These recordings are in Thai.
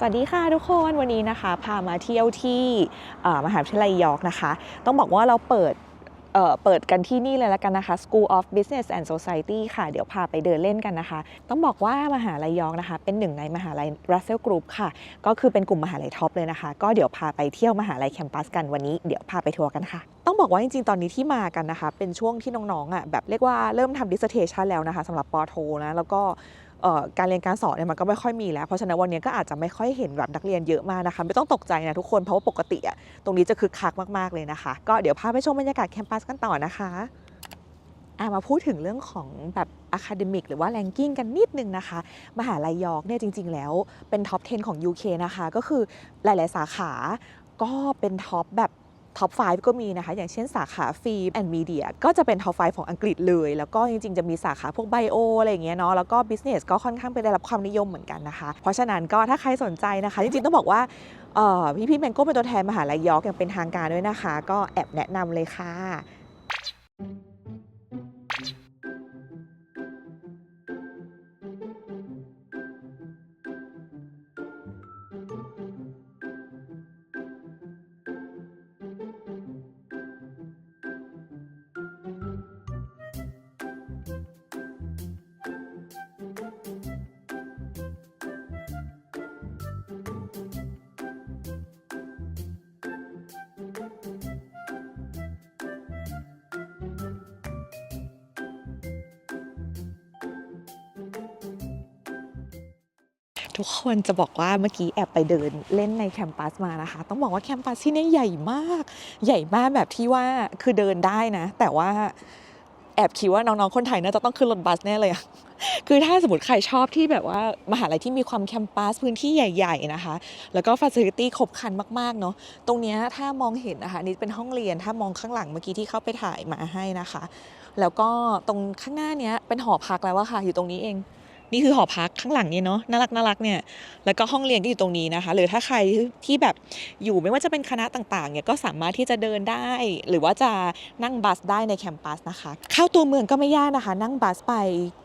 สวัสดีค่ะทุกคนวันนี้นะคะ พามาเที่ยวที่มหาวิทยาลัยยอร์กนะคะ ต้องบอกว่าเราเปิดเเปิดกันที่นี่เลยแล้วกันนะคะ School of Business and Society ค่ะ เดี๋ยวพาไปเดินเล่นกันนะคะ ต้องบอกว่ามหาลัยยอร์กนะคะ เป็นหนึ่งในมหาลัย Russell Group ค่ะ ก็คือเป็นกลุ่มมหาลัยท็อปเลยนะคะ ก็เดี๋ยวพาไปเที่ยวมหาลัยแคมปัสกันวันนี้ เดี๋ยวพาไปทัวร์กันค่ะ ต้องบอกว่าจริงๆ ตอนนี้ที่มากันนะคะ เป็นช่วงที่น้องๆอะแบบเรียกว่าเริ่มทำ dissertation แล้วนะคะสำหรับปอโทนะ แล้วก็ การเรียนการสอนเนี่ยมันก็ไม่ค่อยมีแล้ว เพราะฉะนั้นวันนี้ก็อาจจะไม่ค่อยเห็นแบบนักเรียนเยอะมากนะคะ ไม่ต้องตกใจนะทุกคนเพราะว่าปกติอะตรงนี้จะคึกคักมากๆเลยนะคะ ก็เดี๋ยวพาไปชมบรรยากาศแคมปัสกันต่อนะคะอะมาพูดถึงเรื่องของแบบอะคาเดมิกหรือว่าแรงกิ้งกันนิดนึงนะคะ มหาลัยยอร์กเนี่ยจริง ๆ แล้วเป็นท็อป 10 ของ UK นะคะ ก็คือหลาย ๆ สาขาก็เป็นท็อปแบบ ท็อป 5 ก็มีนะคะ อย่างเช่นสาขาฟิล์มแอนด์มีเดียก็จะเป็นท็อป 5 ของอังกฤษเลย แล้วก็จริงๆ จะมีสาขาพวกไบโออะไรอย่างเงี้ยเนาะแล้วก็บิสเนสก็ค่อนข้างไปได้รับความนิยมเหมือนกันนะคะ เพราะฉะนั้นก็ถ้าใครสนใจนะคะ จริงๆ ต้องบอกว่าพี่พี่แมงโก้เป็นตัวแทนมหาลัยยอร์กอย่างเป็นทางการด้วยนะคะ ก็แอบแนะนำเลยค่ะ ทุกคนจะบอกว่าเมื่อกี้แอบไปเดินเล่นในแคมปัสมานะคะ ต้องบอกว่าแคมปัสที่นี่ใหญ่มาก ใหญ่มากแบบที่ว่าคือเดินได้นะ แต่ว่าแอบคิดว่าน้องๆ คนไทยน่าจะต้องขึ้นรถบัสแน่เลยอะคือถ้าสมมติใครชอบที่แบบว่ามหาลัยที่มีความแคมปัสพื้นที่ใหญ่ ๆนะคะ แล้วก็ฟ a ซิลิตี้ครบคันมากๆเนาะ ตรงนี้ถ้ามองเห็นนะคะนี่เป็นห้องเรียน ถ้ามองข้างหลังเมื่อกี้ที่เข้าไปถ่ายมาให้นะคะ แล้วก็ตรงข้างหน้าเนี้ยเป็นหอพักแล้วอะค่ะ อยู่ตรงนี้เอง นี่คือหอพักข้างหลังเนี่ยเนาะน่ารักน่ารักเนี่ยแล้วก็ห้องเรียนก็อยู่ตรงนี้นะคะ หรือถ้าใครที่แบบอยู่ไม่ว่าจะเป็นคณะต่างๆเนี่ยก็สามารถที่จะเดินได้ หรือว่าจะนั่งบัสได้ในแคมปัสนะคะ เข้าตัวเมืองก็ไม่ยากนะคะ นั่งบัสไป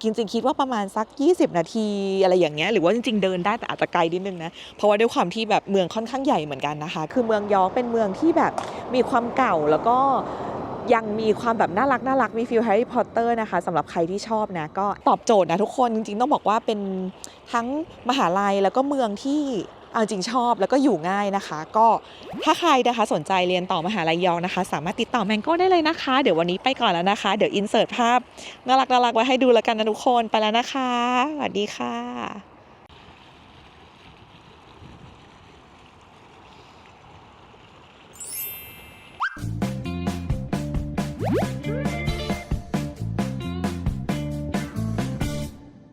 จริงๆคิดว่าประมาณสัก 20 นาทีอะไรอย่างเงี้ยหรือว่าจริง ๆ เดินได้แต่อาจจะไกลนิดนึงนะเพราะว่าด้วยความที่แบบเมืองค่อนข้างใหญ่เหมือนกันนะคะ คือเมืองยอร์กเป็นเมืองที่แบบมีความเก่าแล้วก็ ยังมีความแบบน่ารักน่ารักมีฟิลแฮร์รี่พอตเตอร์นะคะสำหรับใครที่ชอบนะก็ตอบโจทย์นะทุกคนจริงๆต้องบอกว่าเป็นทั้งมหาลัยแล้วก็เมืองที่เอาจริงชอบแล้วก็อยู่ง่ายนะคะ ก็ถ้าใครนะคะสนใจเรียนต่อมหาลัยยองนะคะ สามารถติดต่อแมงโก้ได้เลยนะคะ เดี๋ยววันนี้ไปก่อนแล้วนะคะ เดี๋ยวอินเสิร์ตภาพน่ารักน่ารักไว้ให้ดูแล้วกันนะทุกคนไปแล้วนะคะสวัสดีค่ะ